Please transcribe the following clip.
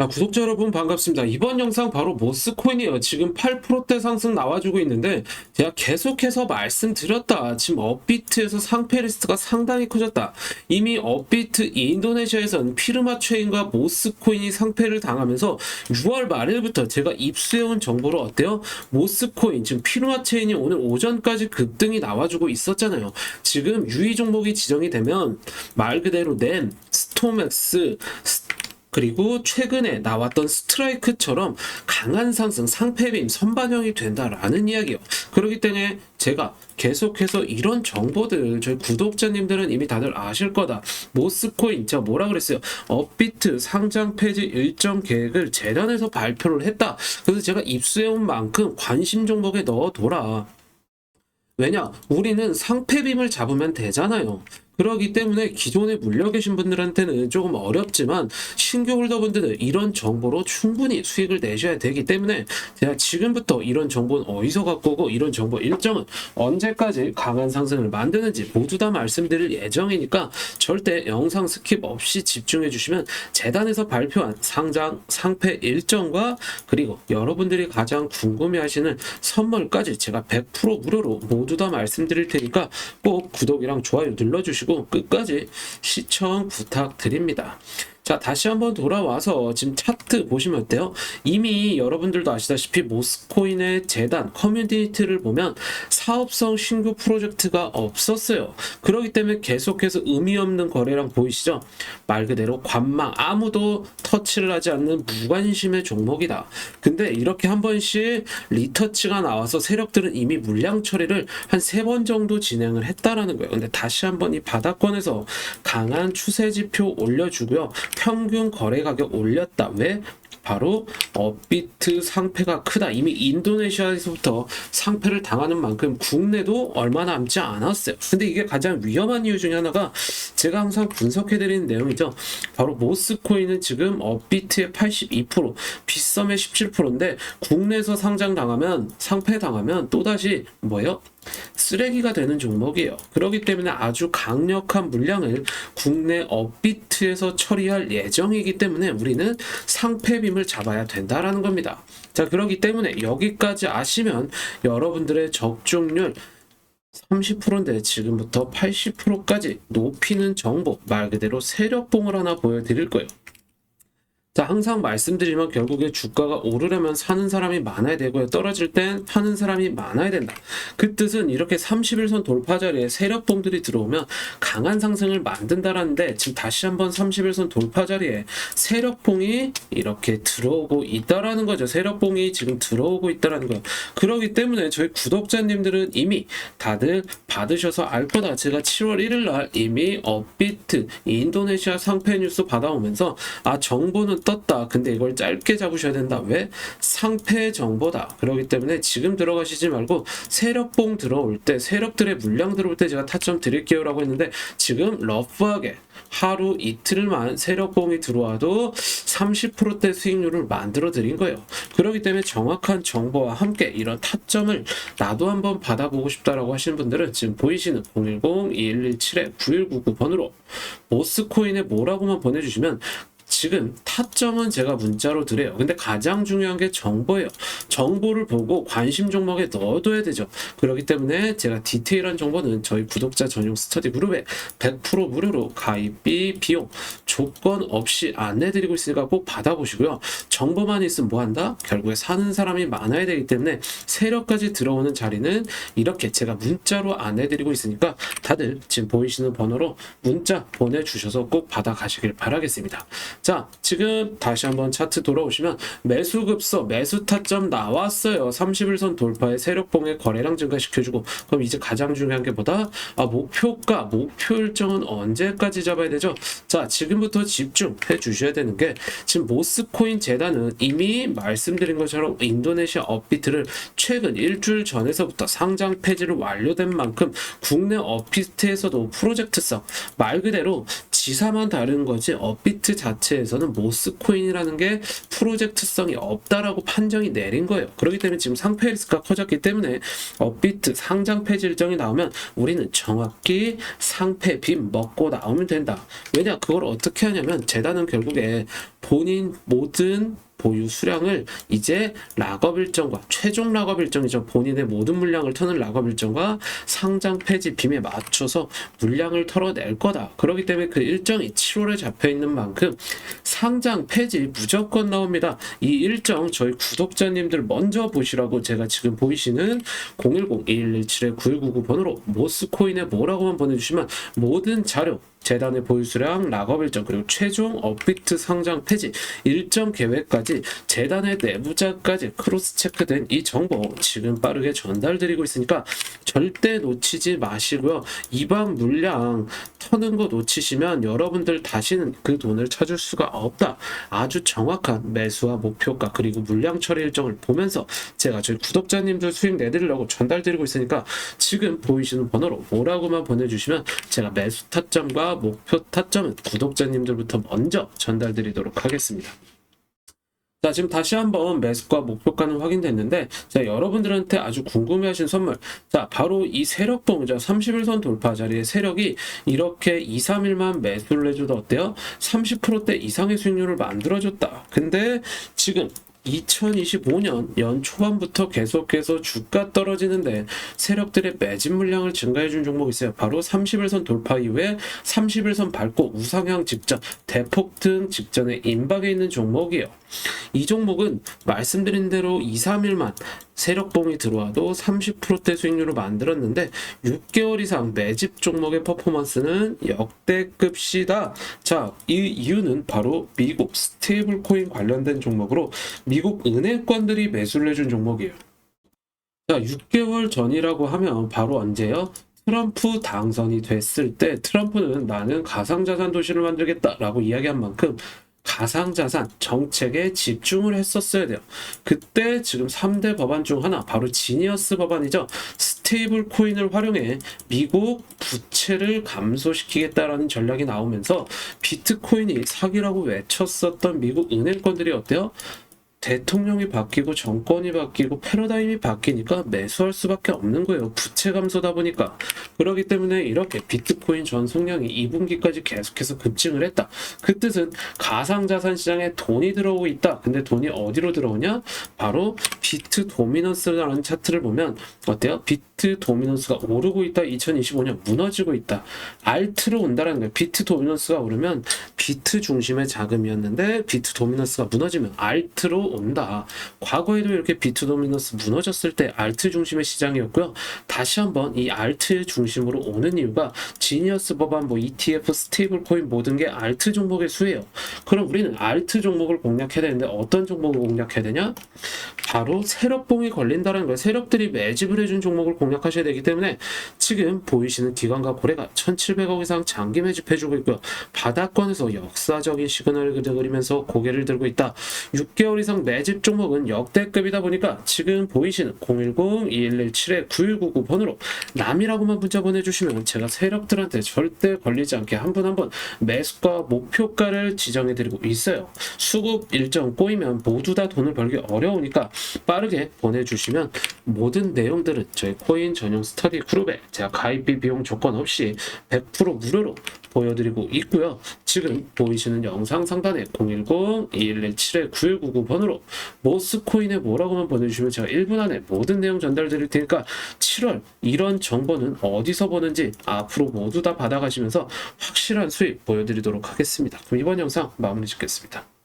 자, 구독자 여러분 반갑습니다. 이번 영상 바로 모스코인이에요. 지금 8%대 상승 나와주고 있는데 제가 계속해서 말씀드렸다. 지금 업비트에서 상패 리스트가 상당히 커졌다. 이미 업비트 인도네시아에선 피르마 체인과 모스코인이 상패를 당하면서 6월 말일부터 제가 입수해온 정보로 어때요? 모스코인 지금 피르마 체인이 오늘 오전까지 급등이 나와주고 있었잖아요. 지금 유의 종목이 지정이 되면 말 그대로 램, 스톰엑스, 스- 그리고 최근에 나왔던 스트라이크처럼 강한 상승, 상패빔, 선반영이 된다라는 이야기요. 그렇기 때문에 제가 계속해서 이런 정보들 저희 구독자님들은 이미 다들 아실 거다. 모스코인 제가 뭐라 그랬어요? 업비트 상장 폐지 일정 계획을 재단에서 발표를 했다. 그래서 제가 입수해온 만큼 관심 종목에 넣어둬라. 왜냐? 우리는 상패빔을 잡으면 되잖아요. 그러기 때문에 기존에 물려 계신 분들한테는 조금 어렵지만 신규 홀더분들은 이런 정보로 충분히 수익을 내셔야 되기 때문에 제가 지금부터 이런 정보는 어디서 갖고 오고 이런 정보 일정은 언제까지 강한 상승을 만드는지 모두 다 말씀드릴 예정이니까 절대 영상 스킵 없이 집중해 주시면 재단에서 발표한 상장 상패 일정과 그리고 여러분들이 가장 궁금해 하시는 선물까지 제가 100% 무료로 모두 다 말씀드릴 테니까 꼭 구독이랑 좋아요 눌러주시고 끝까지 시청 부탁드립니다. 자, 다시 한번 돌아와서 지금 차트 보시면 어때요? 이미 여러분들도 아시다시피 모스코인의 재단 커뮤니티를 보면 사업성 신규 프로젝트가 없었어요. 그렇기 때문에 계속해서 의미 없는 거래량 보이시죠? 말 그대로 관망 아무도 터치를 하지 않는 무관심의 종목이다. 근데 이렇게 한 번씩 리터치가 나와서 세력들은 이미 물량 처리를 한 세 번 정도 진행을 했다라는 거예요. 근데 다시 한번 이 바닥권에서 강한 추세 지표 올려주고요. 평균 거래 가격 올렸다. 왜? 바로 업비트 상패가 크다. 이미 인도네시아에서부터 상패를 당하는 만큼 국내도 얼마 남지 않았어요. 근데 이게 가장 위험한 이유 중에 하나가 제가 항상 분석해드리는 내용이죠. 바로 모스코인은 지금 업비트의 82%, 빗썸의 17%인데 국내에서 상장 당하면 상패 당하면 또다시 뭐예요? 쓰레기가 되는 종목이에요. 그렇기 때문에 아주 강력한 물량을 국내 업비트에서 처리할 예정이기 때문에 우리는 상패빔을 잡아야 된다라는 겁니다. 자, 그렇기 때문에 여기까지 아시면 여러분들의 적중률 30%인데 지금부터 80%까지 높이는 정보 말 그대로 세력봉을 하나 보여드릴 거예요. 자, 항상 말씀드리면 결국에 주가가 오르려면 사는 사람이 많아야 되고요. 떨어질 땐 파는 사람이 많아야 된다. 그 뜻은 이렇게 31선 돌파 자리에 세력봉들이 들어오면 강한 상승을 만든다라는데 지금 다시 한번 31선 돌파 자리에 세력봉이 이렇게 들어오고 있다라는 거죠. 세력봉이 지금 들어오고 있다라는 거예요. 그렇기 때문에 저희 구독자님들은 이미 다들 받으셔서 알 거다. 제가 7월 1일 날 이미 업비트 인도네시아 상패 뉴스 받아오면서 아 정보는 떴다. 근데 이걸 짧게 잡으셔야 된다. 왜? 상패 정보다. 그렇기 때문에 지금 들어가시지 말고 세력봉 들어올 때 세력들의 물량 들어올 때 제가 타점 드릴게요 라고 했는데 지금 러프하게 하루 이틀만 세력봉이 들어와도 30%대 수익률을 만들어 드린 거예요. 그렇기 때문에 정확한 정보와 함께 이런 타점을 나도 한번 받아보고 싶다라고 하시는 분들은 지금 보이시는 010-2117-9199번으로 모스코인에 뭐라고만 보내주시면 지금 타점은 제가 문자로 드려요. 근데 가장 중요한 게 정보예요. 정보를 보고 관심 종목에 넣어둬야 되죠. 그렇기 때문에 제가 디테일한 정보는 저희 구독자 전용 스터디 그룹에 100% 무료로 가입비 비용 조건 없이 안내드리고 있으니까 꼭 받아보시고요. 정보만 있으면 뭐 한다? 결국에 사는 사람이 많아야 되기 때문에 세력까지 들어오는 자리는 이렇게 제가 문자로 안내드리고 있으니까 다들 지금 보이시는 번호로 문자 보내주셔서 꼭 받아가시길 바라겠습니다. 자, 지금 다시 한번 차트 돌아오시면 매수 급서, 매수 타점 나왔어요. 31선 돌파에 세력봉의 거래량 증가시켜주고 그럼 이제 가장 중요한 게 뭐다? 아, 목표가, 목표 일정은 언제까지 잡아야 되죠? 자, 지금 부터 집중해 주셔야 되는 게 지금 모스코인 재단은 이미 말씀드린 것처럼 인도네시아 업비트를 최근 일주일 전에서부터 상장 폐지를 완료된 만큼 국내 업비트에서도 프로젝트성 말 그대로 지사만 다른 거지 업비트 자체에서는 모스코인이라는 게 프로젝트성이 없다라고 판정이 내린 거예요. 그렇기 때문에 지금 상패 리스크가 커졌기 때문에 업비트 상장 폐지 일정이 나오면 우리는 정확히 상패 빔 먹고 나오면 된다. 왜냐 그걸 어떻게 하냐면 재단은 결국에 본인 모든 보유 수량을 이제 락업 일정과 최종 락업 일정이죠. 본인의 모든 물량을 터는 락업 일정과 상장 폐지 빔에 맞춰서 물량을 털어낼 거다. 그렇기 때문에 그 일정이 7월에 잡혀 있는 만큼 상장 폐지 무조건 나옵니다. 이 일정 저희 구독자님들 먼저 보시라고 제가 지금 보이시는 010-2117-9199 번호로 모스코인에 뭐라고만 보내주시면 모든 자료 재단의 보유 수량, 락업 일정, 그리고 최종 업비트 상장 폐지 일정 계획까지 재단의 내부자까지 크로스 체크된 이 정보 지금 빠르게 전달드리고 있으니까 절대 놓치지 마시고요. 이방 물량 터는 거 놓치시면 여러분들 다시는 그 돈을 찾을 수가 없다. 아주 정확한 매수와 목표가 그리고 물량 처리 일정을 보면서 제가 저희 구독자님들 수익 내드리려고 전달드리고 있으니까 지금 보이시는 번호로 뭐라고만 보내주시면 제가 매수 타점과 목표 타점은 구독자님들부터 먼저 전달드리도록 하겠습니다. 자, 지금 다시 한번 매수가 목표가는 확인됐는데, 자, 여러분들한테 아주 궁금해하신 선물. 자, 바로 이 세력봉이죠. 31선 돌파 자리에 세력이 이렇게 2, 3일만 매수를 해줘도 어때요? 30%대 이상의 수익률을 만들어줬다. 근데 지금 2025년 연 초반부터 계속해서 주가 떨어지는데 세력들의 매집 물량을 증가해 준 종목이 있어요. 바로 31선 돌파 이후에 31선 밟고 우상향 직전, 대폭 등 직전에 임박해 있는 종목이에요. 이 종목은 말씀드린 대로 2, 3일만 세력봉이 들어와도 30%대 수익률을 만들었는데 6개월 이상 매집 종목의 퍼포먼스는 역대급 시다. 자, 이 이유는 바로 미국 스테이블 코인 관련된 종목으로 미국 은행권들이 매수를 해준 종목이에요. 자, 6개월 전이라고 하면 바로 언제요? 트럼프 당선이 됐을 때 트럼프는 나는 가상자산 도시를 만들겠다라고 이야기한 만큼 가상자산 정책에 집중을 했었어야 돼요. 그때 지금 3대 법안 중 하나 바로 지니어스 법안이죠. 스테이블 코인을 활용해 미국 부채를 감소시키겠다라는 전략이 나오면서 비트코인이 사기라고 외쳤었던 미국 은행권들이 어때요? 대통령이 바뀌고 정권이 바뀌고 패러다임이 바뀌니까 매수할 수밖에 없는 거예요. 부채 감소다 보니까. 그렇기 때문에 이렇게 비트코인 전송량이 2분기까지 계속해서 급증을 했다. 그 뜻은 가상자산 시장에 돈이 들어오고 있다. 근데 돈이 어디로 들어오냐? 바로 비트 도미넌스라는 차트를 보면 어때요? 비트 도미넌스가 오르고 있다. 2025년 무너지고 있다. 알트로 온다라는 거예요. 비트 도미넌스가 오르면 비트 중심의 자금이었는데 비트 도미넌스가 무너지면 알트로 온다. 과거에도 이렇게 비트 도미넌스 무너졌을 때 알트 중심의 시장이었고요. 다시 한번 이 알트 중심으로 오는 이유가 지니어스 법안, 뭐 ETF, 스테이블 코인 모든 게 알트 종목의 수예요. 그럼 우리는 알트 종목을 공략해야 되는데 어떤 종목을 공략해야 되냐? 바로 세력봉이 걸린다는 거예요. 세력들이 매집을 해준 종목을 공략하셔야 되기 때문에 지금 보이시는 기관과 고래가 1,700억 이상 장기 매집해주고 있고요. 바닥권에서 역사적인 시그널을 그리면서 고개를 들고 있다. 6개월 이상 매집 종목은 역대급이다 보니까 지금 보이시는 010-2117-9199 번호로 남이라고만 문자 보내주시면 제가 세력들한테 절대 걸리지 않게 한 분 한 분 매수가 목표가를 지정해드리고 있어요. 수급 일정 꼬이면 모두 다 돈을 벌기 어려우니까 빠르게 보내주시면 모든 내용들은 저희 코인 전용 스터디 그룹에 제가 가입비 비용 조건 없이 100% 무료로 보여드리고 있고요. 지금 보이시는 영상 상단에 010-2117-9199 번호로 모스코인에 뭐라고만 보내주시면 제가 1분 안에 모든 내용 전달드릴 테니까 7월 이런 정보는 어디서 보는지 앞으로 모두 다 받아가시면서 확실한 수익 보여드리도록 하겠습니다. 그럼 이번 영상 마무리 짓겠습니다.